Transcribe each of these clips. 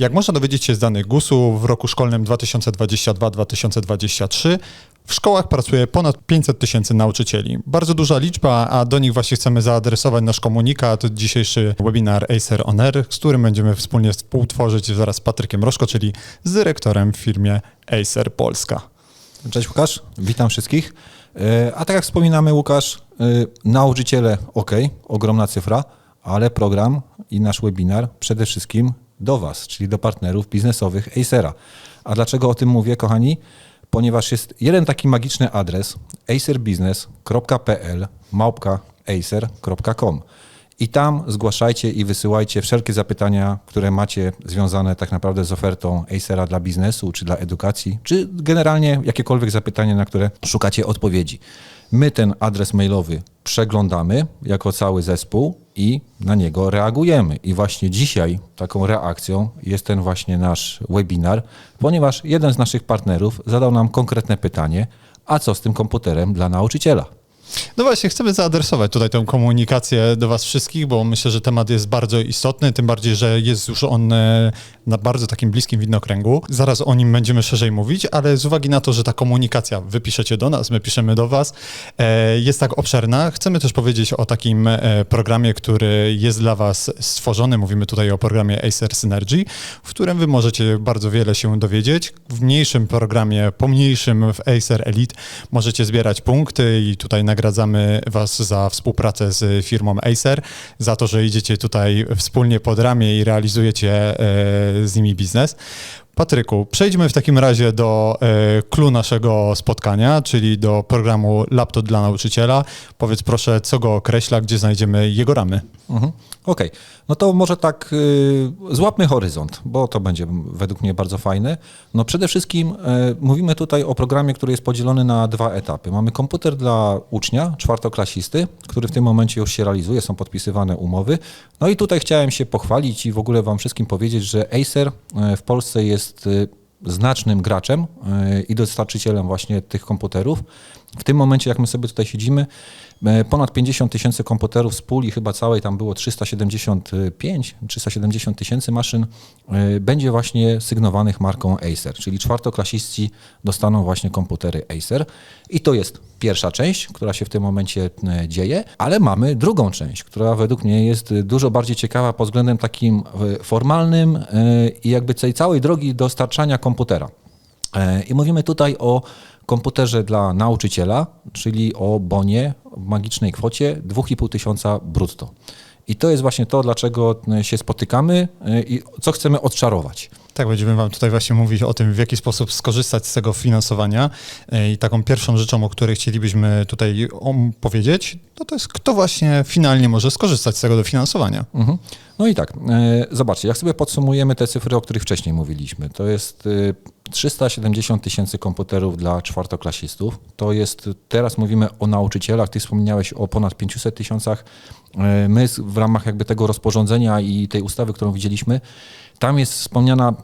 Jak można dowiedzieć się z danych GUS-u, w roku szkolnym 2022-2023 w szkołach pracuje ponad 500 tysięcy nauczycieli. Bardzo duża liczba, a do nich właśnie chcemy zaadresować nasz komunikat, dzisiejszy webinar Acer On Air, z którym będziemy wspólnie współtworzyć zaraz z Patrykiem Roszko, czyli z dyrektorem w firmie Acer Polska. Cześć Łukasz, witam wszystkich. E, a tak jak wspominamy Łukasz, e, nauczyciele ok, ogromna cyfra, ale program i nasz webinar przede wszystkim do Was, czyli do partnerów biznesowych Acera. A dlaczego o tym mówię, kochani? Ponieważ jest jeden taki magiczny adres acerbusiness.pl małpka acer.com i tam zgłaszajcie i wysyłajcie wszelkie zapytania, które macie związane tak naprawdę z ofertą Acera dla biznesu, czy dla edukacji, czy generalnie jakiekolwiek zapytania, na które szukacie odpowiedzi. My ten adres mailowy przeglądamy jako cały zespół i na niego reagujemy. I właśnie dzisiaj taką reakcją jest ten właśnie nasz webinar, ponieważ jeden z naszych partnerów zadał nam konkretne pytanie, a co z tym komputerem dla nauczyciela? No właśnie, chcemy zaadresować tutaj tę komunikację do Was wszystkich, bo myślę, że temat jest bardzo istotny, tym bardziej, że jest już on e, na bardzo takim bliskim widnokręgu. Zaraz o nim będziemy szerzej mówić, ale z uwagi na to, że ta komunikacja, wy piszecie do nas, my piszemy do Was, e, jest tak obszerna, chcemy też powiedzieć o takim e, programie, który jest dla Was stworzony. Mówimy tutaj o programie Acer Synergy, w którym Wy możecie bardzo wiele się dowiedzieć. W mniejszym programie, pomniejszym w Acer Elite możecie zbierać punkty i tutaj nagradzamy Was za współpracę z firmą Acer, za to, że idziecie tutaj wspólnie pod ramię i realizujecie e, z nimi biznes. Patryku, przejdźmy w takim razie do e, clue naszego spotkania, czyli do programu Laptop dla nauczyciela. Powiedz proszę, co go określa, gdzie znajdziemy jego ramy. Mhm. Okej, okay. no to może tak y, złapmy horyzont, bo to będzie według mnie bardzo fajne. No przede wszystkim y, mówimy tutaj o programie, który jest podzielony na dwa etapy. Mamy komputer dla ucznia, czwartoklasisty, który w tym momencie już się realizuje, są podpisywane umowy. No i tutaj chciałem się pochwalić i w ogóle Wam wszystkim powiedzieć, że Acer y, w Polsce jest y, znacznym graczem i dostarczycielem właśnie tych komputerów. W tym momencie, jak my sobie tutaj siedzimy, E, ponad 50 tysięcy komputerów z puli, chyba całej tam było 375, 370 tysięcy maszyn, e, będzie właśnie sygnowanych marką Acer, czyli czwartoklasiści dostaną właśnie komputery Acer. I to jest pierwsza część, która się w tym momencie e, dzieje, ale mamy drugą część, która według mnie jest dużo bardziej ciekawa pod względem takim formalnym i jakby tej całej drogi dostarczania komputera. I mówimy tutaj o komputerze dla nauczyciela, czyli o bonie w magicznej kwocie 2,5 tysiąca brutto. I to jest właśnie to, dlaczego się spotykamy e, i co chcemy odczarować. Tak, będziemy Wam tutaj właśnie mówić o tym, w jaki sposób skorzystać z tego finansowania. E, I taką pierwszą rzeczą, o której chcielibyśmy tutaj powiedzieć, to to jest kto właśnie finalnie może skorzystać z tego dofinansowania. Mhm. No i tak, e, zobaczcie, jak sobie podsumujemy te cyfry, o których wcześniej mówiliśmy, to jest 370 tysięcy komputerów dla czwartoklasistów. To jest, teraz mówimy o nauczycielach, ty wspomniałeś o ponad 500 tysiącach. E, my w ramach jakby tego rozporządzenia i tej ustawy, którą widzieliśmy, tam jest wspomniana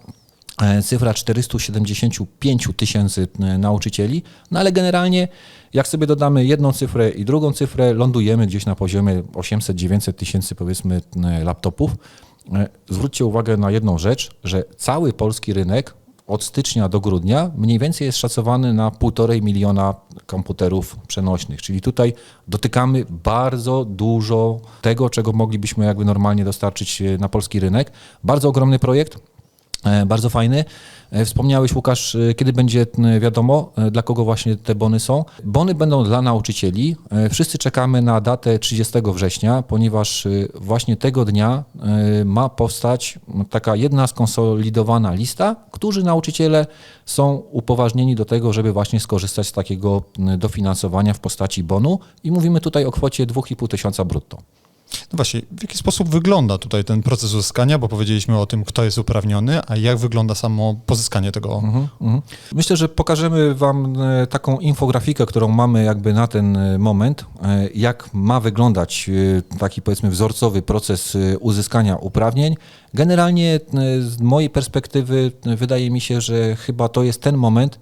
e, cyfra 475 tysięcy e, nauczycieli, no ale generalnie jak sobie dodamy jedną cyfrę i drugą cyfrę, lądujemy gdzieś na poziomie 800-900 tysięcy powiedzmy laptopów. Zwróćcie uwagę na jedną rzecz, że cały polski rynek od stycznia do grudnia mniej więcej jest szacowany na półtorej miliona komputerów przenośnych. Czyli tutaj dotykamy bardzo dużo tego, czego moglibyśmy jakby normalnie dostarczyć e, na polski rynek. Bardzo ogromny projekt, bardzo fajny. E, wspomniałeś, Łukasz, e, kiedy będzie wiadomo, e, dla kogo właśnie te bony są. Bony będą dla nauczycieli. Wszyscy czekamy na datę 30 września, ponieważ właśnie tego dnia ma powstać taka jedna skonsolidowana lista, którzy nauczyciele są upoważnieni do tego, żeby właśnie skorzystać z takiego dofinansowania w postaci bonu i mówimy tutaj o kwocie 2,5 tysiąca brutto. No właśnie, w jaki sposób wygląda tutaj ten proces uzyskania, bo powiedzieliśmy o tym, kto jest uprawniony, a jak wygląda samo pozyskanie tego? Mhm, mhm. Myślę, że pokażemy Wam e, taką infografikę, którą mamy jakby na ten e, moment, e, jak ma wyglądać taki powiedzmy wzorcowy proces uzyskania uprawnień. Generalnie z mojej perspektywy wydaje mi się, że chyba to jest ten moment,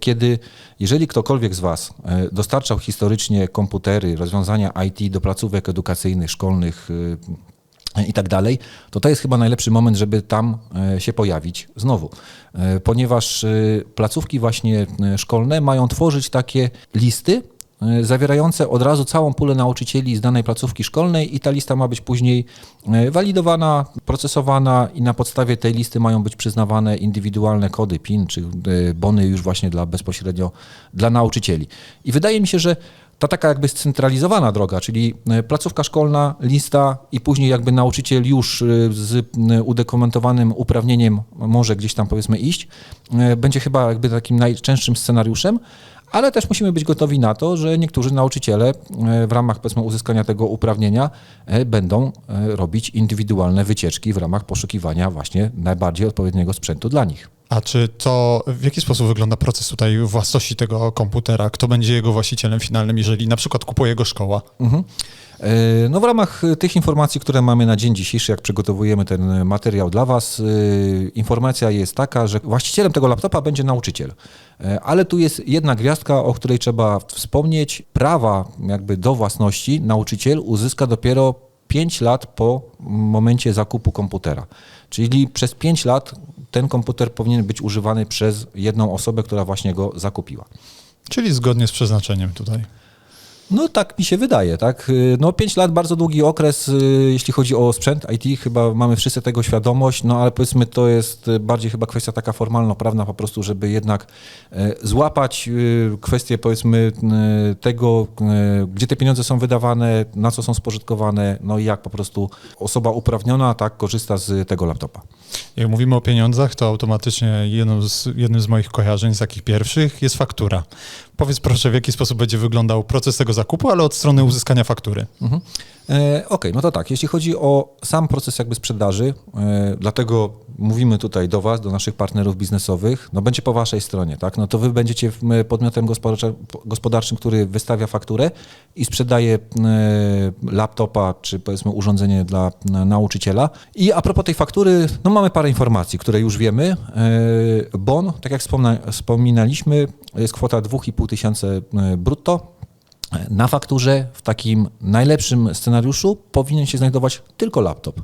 kiedy jeżeli ktokolwiek z Was e, dostarczał historycznie komputery, rozwiązania IT do placówek edukacyjnych, szkolnych, i tak dalej, to to jest chyba najlepszy moment, żeby tam e, się pojawić znowu. E, Ponieważ e, placówki właśnie e, szkolne mają tworzyć takie listy e, zawierające od razu całą pulę nauczycieli z danej placówki szkolnej i ta lista ma być później e, walidowana, procesowana i na podstawie tej listy mają być przyznawane indywidualne kody PIN czy e, bony już właśnie dla bezpośrednio dla nauczycieli. I wydaje mi się, że ta taka jakby scentralizowana droga, czyli e, placówka szkolna, lista i później jakby nauczyciel już e, z e, udokumentowanym uprawnieniem może gdzieś tam powiedzmy iść, e, będzie chyba jakby takim najczęstszym scenariuszem, ale też musimy być gotowi na to, że niektórzy nauczyciele e, w ramach powiedzmy uzyskania tego uprawnienia e, będą e, robić indywidualne wycieczki w ramach poszukiwania właśnie najbardziej odpowiedniego sprzętu dla nich. A czy to, w jaki sposób wygląda proces tutaj własności tego komputera? Kto będzie jego właścicielem finalnym, jeżeli na przykład kupuje go szkoła? Mhm. E, No w ramach e, tych informacji, które mamy na dzień dzisiejszy, jak przygotowujemy ten materiał dla Was, e, informacja jest taka, że właścicielem tego laptopa będzie nauczyciel. E, Ale tu jest jedna gwiazdka, o której trzeba wspomnieć. Prawa jakby do własności nauczyciel uzyska dopiero 5 lat po momencie zakupu komputera. Czyli przez 5 lat ten komputer powinien być używany przez jedną osobę, która właśnie go zakupiła. Czyli zgodnie z przeznaczeniem tutaj. No tak mi się wydaje, tak. Y, No 5 lat, bardzo długi okres, y, jeśli chodzi o sprzęt IT, chyba mamy wszyscy tego świadomość, no ale powiedzmy to jest y, bardziej chyba kwestia taka formalno-prawna po prostu, żeby jednak złapać kwestię powiedzmy tego, gdzie te pieniądze są wydawane, na co są spożytkowane, no i jak po prostu osoba uprawniona tak korzysta z tego laptopa. Jak mówimy o pieniądzach, to automatycznie jedną z, jednym z moich kojarzeń, z takich pierwszych, jest faktura. Powiedz proszę, w jaki sposób będzie wyglądał proces tego zakupu, ale od strony uzyskania faktury. Mhm. E, Okej, no to tak, jeśli chodzi o sam proces jakby sprzedaży, e, dlatego mówimy tutaj do Was, do naszych partnerów biznesowych, no będzie po Waszej stronie, tak, no to Wy będziecie podmiotem gospodarczym, który wystawia fakturę i sprzedaje e, laptopa, czy powiedzmy urządzenie dla nauczyciela. I a propos tej faktury, no mamy parę informacji, które już wiemy. Bon, tak jak wspomna, wspominaliśmy, jest kwota 2,5 tysiące brutto, na fakturze w takim najlepszym scenariuszu powinien się znajdować tylko laptop.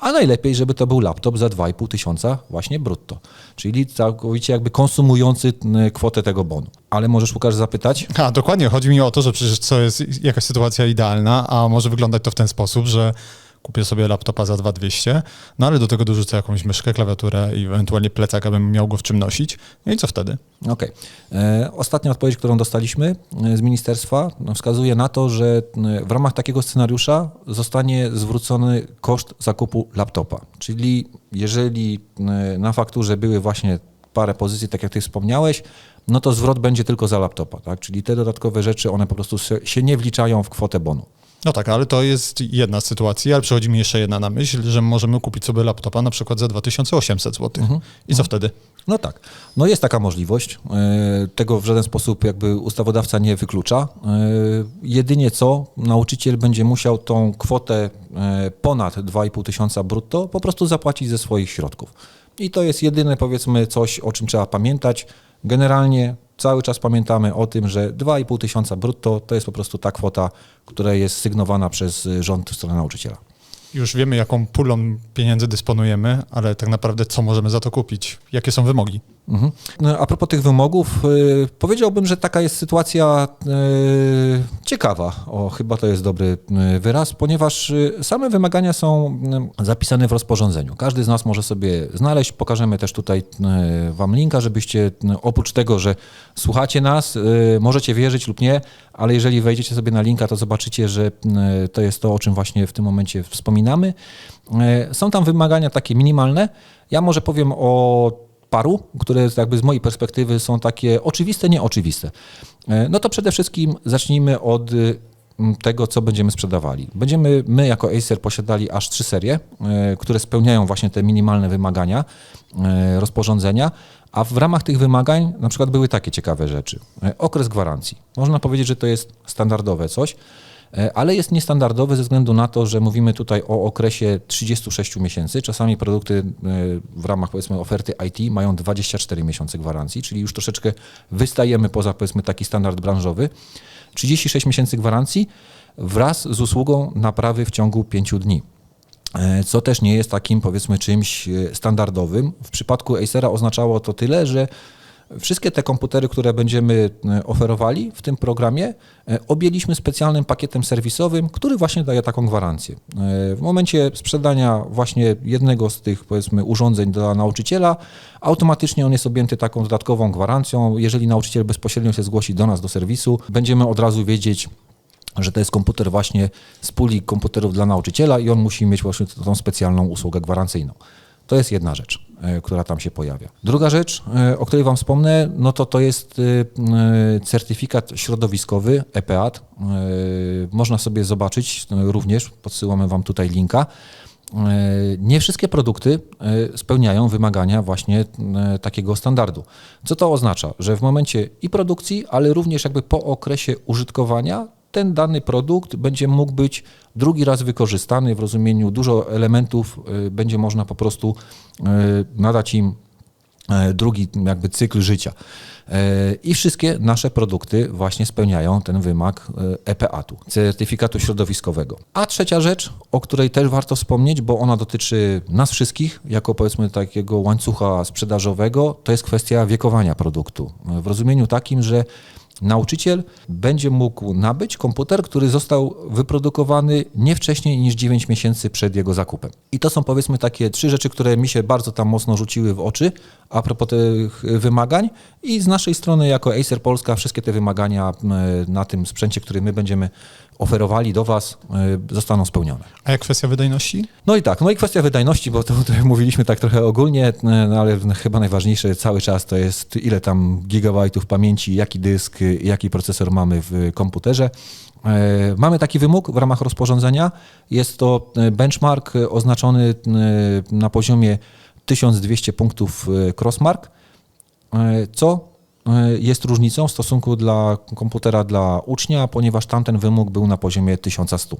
A najlepiej, żeby to był laptop za 2,5 tysiąca właśnie brutto. Czyli całkowicie jakby konsumujący kwotę tego bonu. Ale możesz Łukasz zapytać? A, dokładnie. Chodzi mi o to, że przecież co jest jakaś sytuacja idealna, a może wyglądać to w ten sposób, że kupię sobie laptopa za 2200, no ale do tego dorzucę jakąś myszkę, klawiaturę i ewentualnie plecak, abym miał go w czym nosić. No i co wtedy? Okej. E, Ostatnia odpowiedź, którą dostaliśmy e, z ministerstwa, no, wskazuje na to, że e, w ramach takiego scenariusza zostanie zwrócony koszt zakupu laptopa. Czyli jeżeli na fakturze były właśnie parę pozycji, tak jak ty wspomniałeś, no to zwrot będzie tylko za laptopa, tak? Czyli te dodatkowe rzeczy, one po prostu się nie wliczają w kwotę bonu. No tak, ale to jest jedna sytuacja, ale przychodzi mi jeszcze jedna na myśl, że możemy kupić sobie laptopa na przykład za 2800 zł. I co wtedy? No tak, no jest taka możliwość. E, Tego w żaden sposób jakby ustawodawca nie wyklucza. E, Jedynie co, nauczyciel będzie musiał tą kwotę e, ponad 2,5 tysiąca brutto po prostu zapłacić ze swoich środków. I to jest jedyne powiedzmy coś, o czym trzeba pamiętać. Generalnie cały czas pamiętamy o tym, że 2,5 tysiąca brutto to jest po prostu ta kwota, która jest sygnowana przez y, rząd w stronę nauczyciela. Już wiemy, jaką pulą pieniędzy dysponujemy, ale tak naprawdę co możemy za to kupić? Jakie są wymogi? Mhm. No, A propos tych wymogów, y, powiedziałbym, że taka jest sytuacja y, ciekawa. O, chyba to jest dobry y, wyraz, ponieważ same wymagania są zapisane w rozporządzeniu. Każdy z nas może sobie znaleźć. Pokażemy też tutaj Wam linka, żebyście oprócz tego, że słuchacie nas, możecie wierzyć lub nie, ale jeżeli wejdziecie sobie na linka, to zobaczycie, że to jest to, o czym właśnie w tym momencie wspominamy. Są tam wymagania takie minimalne. Ja może powiem o paru, które jakby z mojej perspektywy są takie oczywiste, nieoczywiste. E, No to przede wszystkim zacznijmy od y, tego, co będziemy sprzedawali. Będziemy my jako Acer posiadali aż trzy serie, e, które spełniają właśnie te minimalne wymagania e, rozporządzenia, a w ramach tych wymagań na przykład były takie ciekawe rzeczy. Okres gwarancji. Można powiedzieć, że to jest standardowe coś, ale jest niestandardowy ze względu na to, że mówimy tutaj o okresie 36 miesięcy. Czasami produkty e, w ramach powiedzmy oferty IT mają 24 miesiące gwarancji, czyli już troszeczkę wystajemy poza powiedzmy taki standard branżowy. 36 miesięcy gwarancji wraz z usługą naprawy w ciągu 5 dni. e, co też nie jest takim powiedzmy czymś e, standardowym. W przypadku Acera oznaczało to tyle, że Wszystkie te komputery, które będziemy e, oferowali w tym programie, e, objęliśmy specjalnym pakietem serwisowym, który właśnie daje taką gwarancję. E, W momencie sprzedania właśnie jednego z tych powiedzmy urządzeń dla nauczyciela, automatycznie on jest objęty taką dodatkową gwarancją. Jeżeli nauczyciel bezpośrednio się zgłosi do nas do serwisu, będziemy od razu wiedzieć, że to jest komputer właśnie z puli komputerów dla nauczyciela i on musi mieć właśnie tą specjalną usługę gwarancyjną. To jest jedna rzecz, e, która tam się pojawia. Druga rzecz, e, o której Wam wspomnę, no to to jest e, certyfikat środowiskowy EPAT. Można sobie zobaczyć również, podsyłamy Wam tutaj linka. Nie wszystkie produkty spełniają wymagania właśnie takiego standardu. Co to oznacza? Że w momencie i produkcji, ale również jakby po okresie użytkowania ten dany produkt będzie mógł być drugi raz wykorzystany w rozumieniu dużo elementów y, będzie można po prostu y, nadać im y, drugi jakby cykl życia. Y, I wszystkie nasze produkty właśnie spełniają ten wymag EPA-tu, certyfikatu środowiskowego. A trzecia rzecz, o której też warto wspomnieć, bo ona dotyczy nas wszystkich, jako powiedzmy takiego łańcucha sprzedażowego, to jest kwestia wiekowania produktu. W rozumieniu takim, że nauczyciel będzie mógł nabyć komputer, który został wyprodukowany nie wcześniej niż 9 miesięcy przed jego zakupem. I to są powiedzmy takie trzy rzeczy, które mi się bardzo tam mocno rzuciły w oczy a propos tych wymagań i z naszej strony jako Acer Polska wszystkie te wymagania na tym sprzęcie, który my będziemy oferowali do Was y, zostaną spełnione. A jak kwestia wydajności? No i tak, no i kwestia wydajności, bo to tutaj mówiliśmy tak trochę ogólnie, no ale chyba najważniejsze cały czas to jest ile tam gigabajtów pamięci, jaki dysk, jaki procesor mamy w komputerze. E, Mamy taki wymóg w ramach rozporządzenia. Jest to benchmark oznaczony e, na poziomie 1200 punktów e, crossmark, e, co e, jest różnicą w stosunku dla komputera dla ucznia, ponieważ tamten wymóg był na poziomie 1100.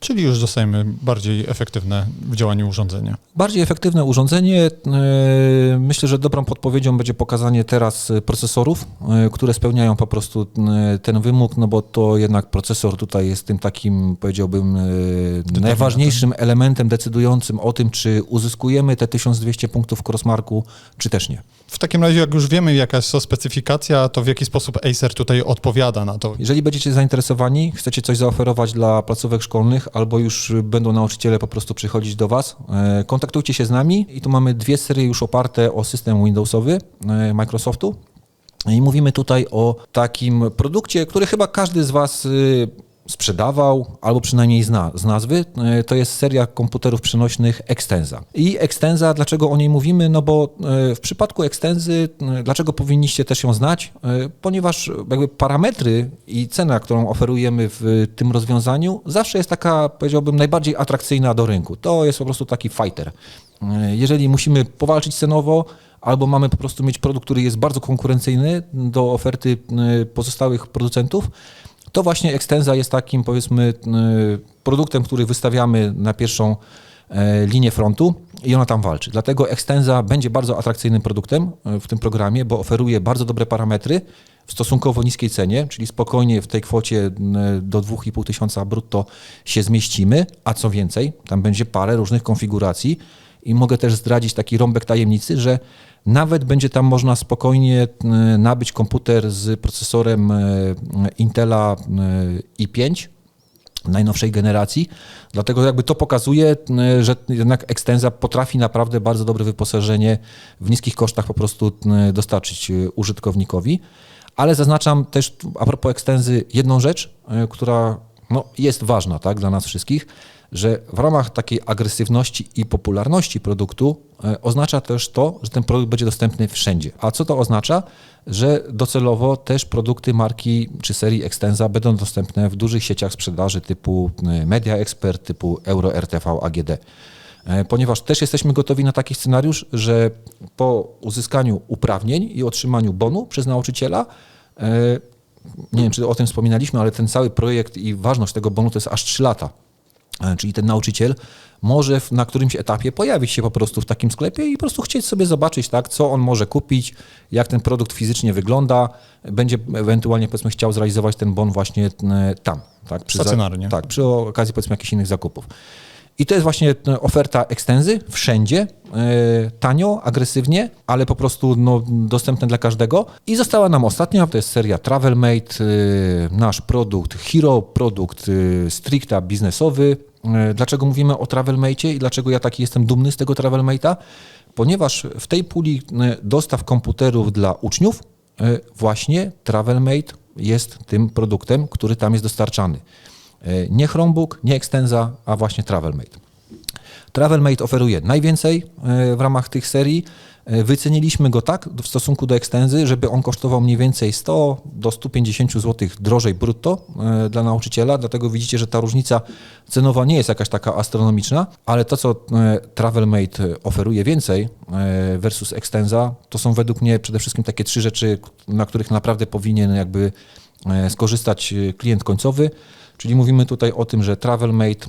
Czyli już dostajemy bardziej efektywne w działaniu urządzenie. Bardziej efektywne urządzenie. e, Myślę, że dobrą podpowiedzią będzie pokazanie teraz e, procesorów, e, które spełniają po prostu e, ten wymóg, no bo to jednak procesor tutaj jest tym takim, powiedziałbym, e, najważniejszym elementem decydującym o tym, czy uzyskujemy te 1200 punktów crossmarku, czy też nie. W takim razie, jak już wiemy, jaka jest to specyfikacja, to w jaki sposób Acer tutaj odpowiada na to? Jeżeli będziecie zainteresowani, chcecie coś zaoferować dla placówek szkolnych, albo już będą nauczyciele po prostu przychodzić do Was, e, kontaktujcie się z nami i tu mamy dwie serie już oparte o system Windowsowy e, Microsoftu. I mówimy tutaj o takim produkcie, który chyba każdy z Was y, sprzedawał, albo przynajmniej zna z nazwy. E, To jest seria komputerów przenośnych Extensa. I Extensa, dlaczego o niej mówimy? No bo e, w przypadku Extensy, e, dlaczego powinniście też ją znać? Ponieważ jakby parametry i cena, którą oferujemy w tym rozwiązaniu, zawsze jest taka, powiedziałbym, najbardziej atrakcyjna do rynku. To jest po prostu taki fighter. Jeżeli musimy powalczyć cenowo, albo mamy po prostu mieć produkt, który jest bardzo konkurencyjny do oferty pozostałych producentów, to właśnie Extensa jest takim, powiedzmy, e, produktem, który wystawiamy na pierwszą e, linię frontu i ona tam walczy. Dlatego Extensa będzie bardzo atrakcyjnym produktem e, w tym programie, bo oferuje bardzo dobre parametry w stosunkowo niskiej cenie, czyli spokojnie w tej kwocie do 2,5 tysiąca brutto się zmieścimy, a co więcej, tam będzie parę różnych konfiguracji i mogę też zdradzić taki rąbek tajemnicy, że nawet będzie tam można spokojnie e, nabyć komputer z procesorem e, Intela e, i5 najnowszej generacji. Dlatego jakby to pokazuje, że jednak Extensa potrafi naprawdę bardzo dobre wyposażenie w niskich kosztach po prostu dostarczyć użytkownikowi. Ale zaznaczam też a propos Extensy jedną rzecz, która no, jest ważna tak, dla nas wszystkich, że w ramach takiej agresywności i popularności produktu e, oznacza też to, że ten produkt będzie dostępny wszędzie. A co to oznacza? Że docelowo też produkty marki czy serii Extensa będą dostępne w dużych sieciach sprzedaży typu e, Media Expert, typu Euro RTV AGD. E, Ponieważ też jesteśmy gotowi na taki scenariusz, że po uzyskaniu uprawnień i otrzymaniu bonu przez nauczyciela, nie wiem czy o tym wspominaliśmy, ale ten cały projekt i ważność tego bonu to jest aż 3 lata. E, Czyli ten nauczyciel może na którymś etapie pojawić się po prostu w takim sklepie i po prostu chcieć sobie zobaczyć, tak, co on może kupić, jak ten produkt fizycznie wygląda, będzie ewentualnie powiedzmy chciał zrealizować ten bon właśnie e, tam. Tak, za- Stacjonarnie. tak, przy okazji powiedzmy jakichś innych zakupów. I to jest właśnie oferta ekstenzy wszędzie, e, tanio, agresywnie, ale po prostu no, dostępne dla każdego. I została nam ostatnia, to jest seria TravelMate, e, nasz produkt Hero, produkt e, stricte biznesowy. Dlaczego mówimy o TravelMate i dlaczego ja taki jestem dumny z tego TravelMate'a? Ponieważ w tej puli dostaw komputerów dla uczniów właśnie TravelMate jest tym produktem, który tam jest dostarczany. E, Nie Chromebook, nie Extensa, a właśnie TravelMate. TravelMate oferuje najwięcej e, w ramach tych serii. E, Wyceniliśmy go tak w stosunku do Extensy, żeby on kosztował mniej więcej 100 do 150 zł drożej brutto dla nauczyciela, dlatego widzicie, że ta różnica cenowa nie jest jakaś taka astronomiczna, ale to, co TravelMate oferuje więcej versus Extensa, to są według mnie przede wszystkim takie trzy rzeczy, na których naprawdę powinien jakby skorzystać klient końcowy, czyli mówimy tutaj o tym, że TravelMate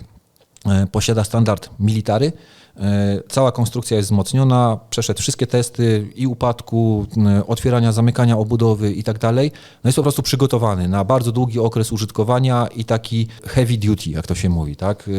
e, posiada standard military. E, Cała konstrukcja jest wzmocniona, przeszedł wszystkie testy i upadku, otwierania, zamykania obudowy i tak dalej. No jest po prostu przygotowany na bardzo długi okres użytkowania i taki heavy duty, jak to się mówi. Tak?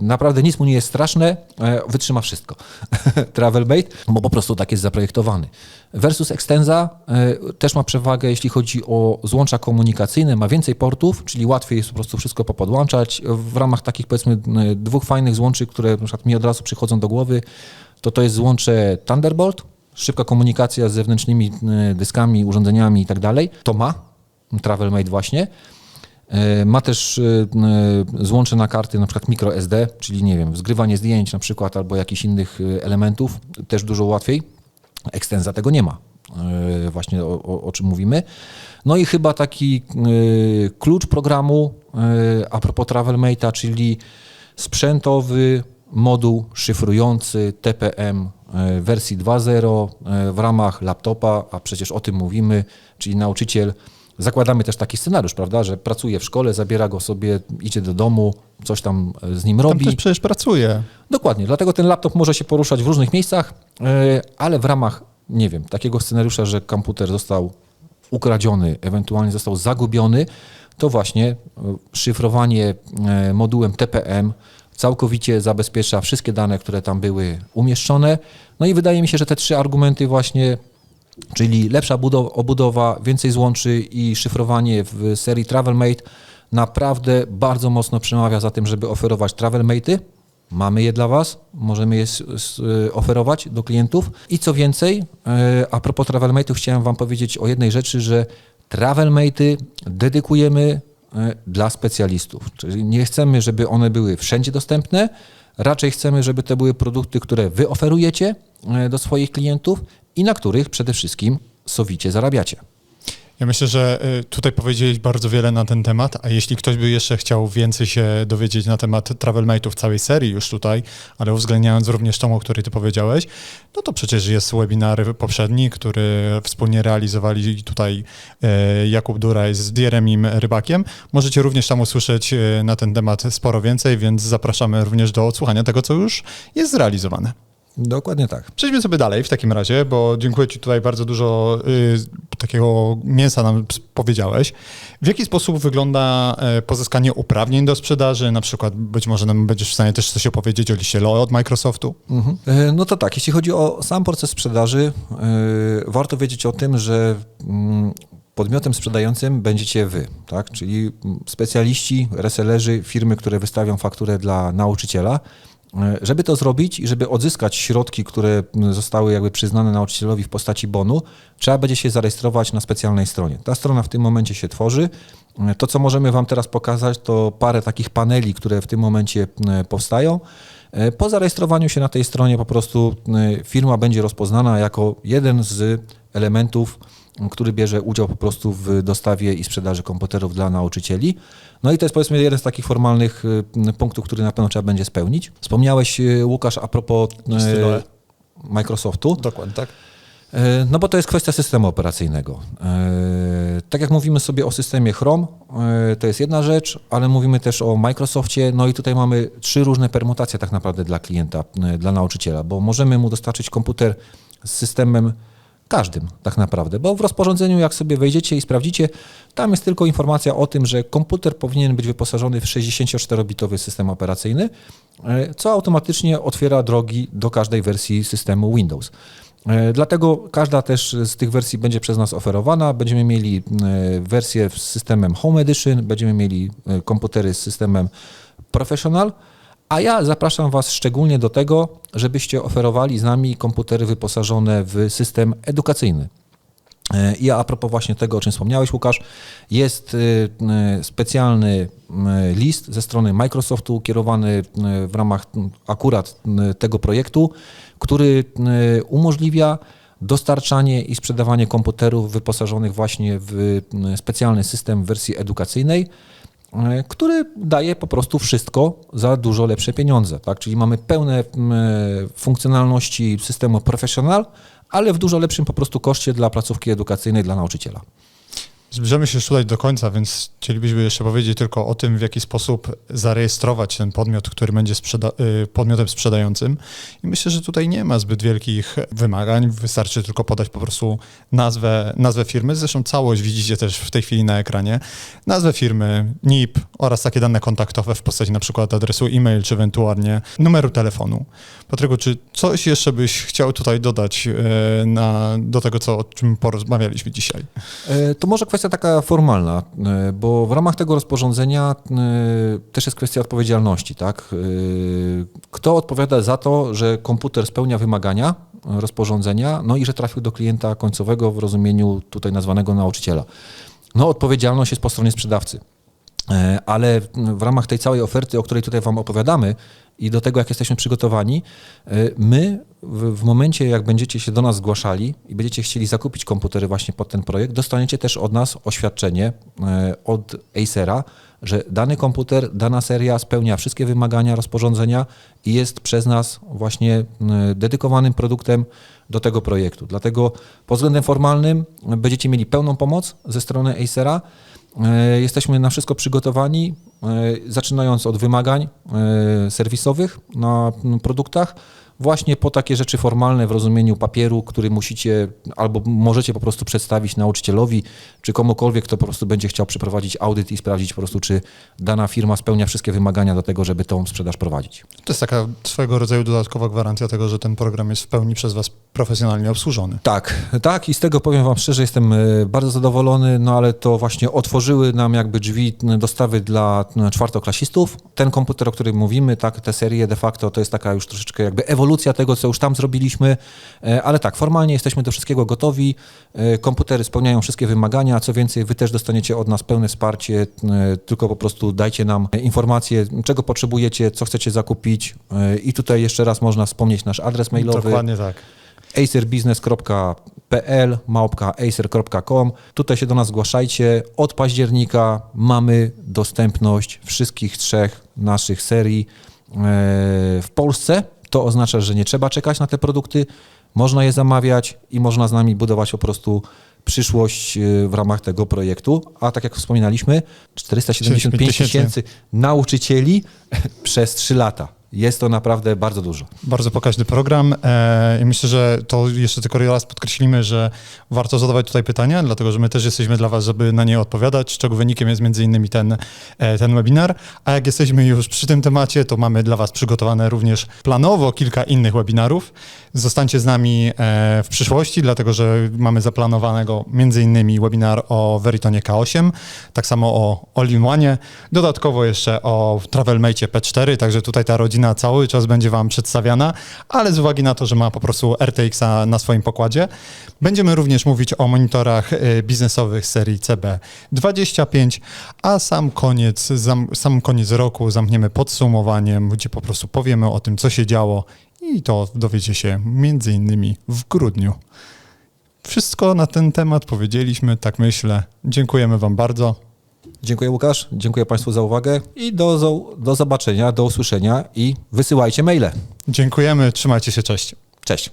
E, Naprawdę nic mu nie jest straszne, e, wytrzyma wszystko. Travelmate, bo po prostu tak jest zaprojektowany. Versus Extensa e, też ma przewagę, jeśli chodzi o złącza komunikacyjne, ma więcej portów, czyli łatwiej jest po prostu wszystko popodłączać. W ramach takich powiedzmy dwóch fajnych złączy, które na przykład mi od razu przychodzą do głowy, to to jest złącze Thunderbolt, szybka komunikacja z zewnętrznymi e, dyskami, urządzeniami i tak dalej. To ma TravelMate właśnie. E, Ma też e, złącze na karty, na przykład microSD, czyli nie wiem, zgrywanie zdjęć na przykład albo jakichś innych elementów, też dużo łatwiej. Extensa tego nie ma, właśnie o, o, o czym mówimy. No i chyba taki klucz programu a propos TravelMate'a, czyli sprzętowy moduł szyfrujący TPM e, wersji 2.0 e, w ramach laptopa, a przecież o tym mówimy, czyli nauczyciel Zakładamy też taki scenariusz, prawda, że pracuje w szkole, zabiera go sobie, idzie do domu, coś tam e, z nim Tam robi. też przecież pracuje. Dokładnie, dlatego ten laptop może się poruszać w różnych miejscach, ale w ramach, nie wiem, takiego scenariusza, że komputer został ukradziony, ewentualnie został zagubiony, to właśnie szyfrowanie modułem TPM całkowicie zabezpiecza wszystkie dane, które tam były umieszczone. No i wydaje mi się, że te trzy argumenty właśnie czyli lepsza budow- obudowa, więcej złączy i szyfrowanie w serii TravelMate naprawdę bardzo mocno przemawia za tym, żeby oferować TravelMate'y. Mamy je dla Was, możemy je oferować do klientów. I co więcej, e, a propos TravelMate'ów chciałem Wam powiedzieć o jednej rzeczy, że TravelMate'y dedykujemy dla specjalistów. Czyli nie chcemy, żeby one były wszędzie dostępne, raczej chcemy, żeby to były produkty, które Wy oferujecie e, do swoich klientów i na których przede wszystkim sowicie zarabiacie. Ja myślę, że y, tutaj powiedziałeś bardzo wiele na ten temat, a jeśli ktoś by jeszcze chciał więcej się dowiedzieć na temat TravelMate'ów całej serii już tutaj, ale uwzględniając również tą, o której ty powiedziałeś, no to przecież jest webinar poprzedni, który wspólnie realizowali tutaj e, Jakub Duraj z Jeremim Rybakiem. Możecie również tam usłyszeć e, na ten temat sporo więcej, więc zapraszamy również do odsłuchania tego, co już jest zrealizowane. Dokładnie tak. Przejdźmy sobie dalej w takim razie, bo dziękuję Ci tutaj bardzo dużo y, takiego mięsa nam powiedziałeś. W jaki sposób wygląda e, pozyskanie uprawnień do sprzedaży? Na przykład być może nam będziesz w stanie też coś opowiedzieć o liście LOE od Microsoftu? Mhm. E, No to tak, jeśli chodzi o sam proces sprzedaży, e, warto wiedzieć o tym, że mm, podmiotem sprzedającym będziecie wy, tak? czyli specjaliści, resellerzy, firmy, które wystawią fakturę dla nauczyciela. E, Żeby to zrobić i żeby odzyskać środki, które mm, zostały jakby przyznane nauczycielowi w postaci bonu, trzeba będzie się zarejestrować na specjalnej stronie. Ta strona w tym momencie się tworzy. E, To, co możemy Wam teraz pokazać, to parę takich paneli, które w tym momencie e, powstają. Po zarejestrowaniu się na tej stronie po prostu e, firma będzie rozpoznana jako jeden z elementów, który bierze udział po prostu w dostawie i sprzedaży komputerów dla nauczycieli. No i to jest powiedzmy jeden z takich formalnych m, punktów, który na pewno trzeba będzie spełnić. Wspomniałeś e, Łukasz a propos e, Microsoftu. Dokładnie, tak. No bo to jest kwestia systemu operacyjnego. Tak jak mówimy sobie o systemie Chrome, to jest jedna rzecz, ale mówimy też o Microsoftie, no i tutaj mamy trzy różne permutacje tak naprawdę dla klienta, dla nauczyciela, bo możemy mu dostarczyć komputer z systemem Każdym tak naprawdę, bo w rozporządzeniu jak sobie wejdziecie i sprawdzicie, tam jest tylko informacja o tym, że komputer powinien być wyposażony w 64-bitowy system operacyjny, e, co automatycznie otwiera drogi do każdej wersji systemu Windows. E, Dlatego każda też z tych wersji będzie przez nas oferowana. Będziemy mieli e, wersję z systemem Home Edition, będziemy mieli komputery z systemem Professional, a ja zapraszam Was szczególnie do tego, żebyście oferowali z nami komputery wyposażone w system edukacyjny. E, I a propos właśnie tego, o czym wspomniałeś, Łukasz, jest y, y, specjalny list ze strony Microsoftu kierowany w ramach akurat tego projektu, który umożliwia dostarczanie i sprzedawanie komputerów wyposażonych właśnie w specjalny system w wersji edukacyjnej, który daje po prostu wszystko za dużo lepsze pieniądze. Tak? Czyli mamy pełne y, funkcjonalności systemu Professional, ale w dużo lepszym po prostu koszcie dla placówki edukacyjnej, dla nauczyciela. Zbliżamy się już tutaj do końca, więc chcielibyśmy jeszcze powiedzieć tylko o tym, w jaki sposób zarejestrować ten podmiot, który będzie sprzeda- y, podmiotem sprzedającym. I myślę, że tutaj nie ma zbyt wielkich wymagań. Wystarczy tylko podać po prostu nazwę, nazwę firmy. Zresztą całość widzicie też w tej chwili na ekranie. Nazwę firmy, NIP oraz takie dane kontaktowe w postaci na przykład adresu e-mail, czy ewentualnie numeru telefonu. Patryku, czy coś jeszcze byś chciał tutaj dodać y, na, do tego, co, o czym porozmawialiśmy dzisiaj? E, To może kwestia taka formalna, e, bo w ramach tego rozporządzenia e, też jest kwestia odpowiedzialności, tak? E, Kto odpowiada za to, że komputer spełnia wymagania rozporządzenia, no i że trafił do klienta końcowego w rozumieniu tutaj nazwanego nauczyciela? No odpowiedzialność jest po stronie sprzedawcy. E, Ale w ramach tej całej oferty, o której tutaj Wam opowiadamy i do tego, jak jesteśmy przygotowani, e, my w, momencie, jak będziecie się do nas zgłaszali i będziecie chcieli zakupić komputery właśnie pod ten projekt, dostaniecie też od nas oświadczenie e, od Acera, że dany komputer, dana seria spełnia wszystkie wymagania rozporządzenia i jest przez nas właśnie dedykowanym produktem do tego projektu. Dlatego pod względem formalnym będziecie mieli pełną pomoc ze strony Acera. E, Jesteśmy na wszystko przygotowani, e, zaczynając od wymagań e, serwisowych na produktach, właśnie po takie rzeczy formalne w rozumieniu papieru, który musicie albo możecie po prostu przedstawić nauczycielowi, czy komukolwiek, kto po prostu będzie chciał przeprowadzić audyt i sprawdzić po prostu, czy dana firma spełnia wszystkie wymagania do tego, żeby tą sprzedaż prowadzić. To jest taka swego rodzaju dodatkowa gwarancja tego, że ten program jest w pełni przez Was profesjonalnie obsłużony. Tak, tak i z tego powiem Wam szczerze, jestem e, bardzo zadowolony, no ale to właśnie otworzyły nam jakby drzwi dostawy dla czwartoklasistów. Ten komputer, o którym mówimy, tak, te serie de facto to jest taka już troszeczkę jakby ewolucja tego, co już tam zrobiliśmy, e, ale tak, formalnie jesteśmy do wszystkiego gotowi, e, komputery spełniają wszystkie wymagania, co więcej, Wy też dostaniecie od nas pełne wsparcie, n, tylko po prostu dajcie nam informacje, czego potrzebujecie, co chcecie zakupić e, i tutaj jeszcze raz można wspomnieć nasz adres mailowy Dokładnie tak. acerbusiness.pl małpka acer.com. Tutaj się do nas zgłaszajcie. Od października mamy dostępność wszystkich trzech naszych serii e, w Polsce. To oznacza, że nie trzeba czekać na te produkty, można je zamawiać i można z nami budować po prostu przyszłość e, w ramach tego projektu. A tak jak wspominaliśmy, 475 tysięcy nauczycieli przez 3 lata. Jest to naprawdę bardzo dużo. Bardzo pokaźny program e, i myślę, że to jeszcze tylko raz podkreślimy, że warto zadawać tutaj pytania, dlatego że my też jesteśmy dla Was, żeby na nie odpowiadać, czego wynikiem jest między innymi ten, e, ten webinar. A jak jesteśmy już przy tym temacie, to mamy dla Was przygotowane również planowo kilka innych webinarów. Zostańcie z nami e, w przyszłości, dlatego że mamy zaplanowanego między innymi webinar o Veritonie K8, tak samo o All-in-One, dodatkowo jeszcze o TravelMate P4, także tutaj ta rodzina cały czas będzie Wam przedstawiana, ale z uwagi na to, że ma po prostu RTX-a na swoim pokładzie, będziemy również mówić o monitorach e, biznesowych serii CB25, a sam koniec, sam koniec roku zamkniemy podsumowaniem, gdzie po prostu powiemy o tym, co się działo i to dowiecie się między innymi w grudniu. Wszystko na ten temat powiedzieliśmy, tak myślę. Dziękujemy Wam bardzo. Dziękuję Łukasz, dziękuję Państwu za uwagę i do, do zobaczenia, do usłyszenia i wysyłajcie maile. Dziękujemy, trzymajcie się, cześć. Cześć.